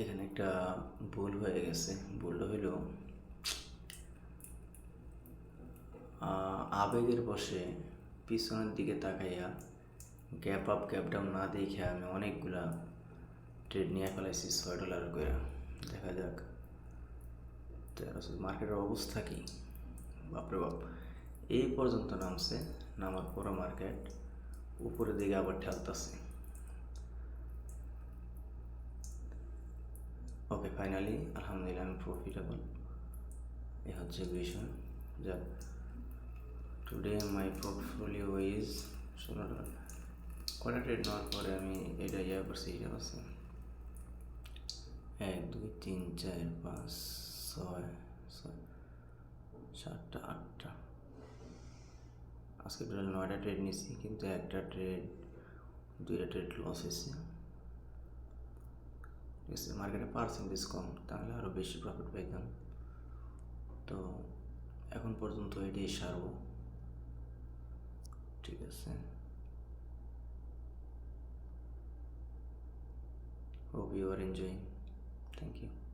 এখানে একটা ভুল হয়ে গেছে, ভুল হইল। আবেগের বসে পিছনের দিকে তাকাইয়া গ্যাপ আপ গ্যাপ ডাউন না দেখে আমি অনেকগুলা ট্রেড নিয়ে ফেলাইছি ছয় ডলার করে দেখা যাক। মার্কেটের অবস্থা কি? বাপরে বাপ। এই পর্যন্ত নামছে, নামার পরে মার্কেট উপরের দিকে আবার ঠেলতেছে। ওকে ফাইনালি আলহামদুলিল্লাহ, আমি প্রফিটেবল এ হচ্ছে বিষয় যাক টুডে মাই পোর্টফোলিও ইজ ষোলো ডলার কটা ট্রেড নেওয়ার পরে আমি এটা ইয়া করছি, এটা আছে এক, দুই, তিন, চার, পাঁচ, ছয় ছয়, সাতটা, আটটা। আজকে টোটাল নয়টা ট্রেড নিছি কিন্তু একটা ট্রেড দুইটা ট্রেড লস হয়েছে। মার্কেটে পার্সেন্টেজ ডিসকাউন্ট তাহলে আরও বেশি প্রফিট পাইতাম। তো এখন পর্যন্ত এটাই সারব। ঠিক আছে। Hope you are enjoying thank you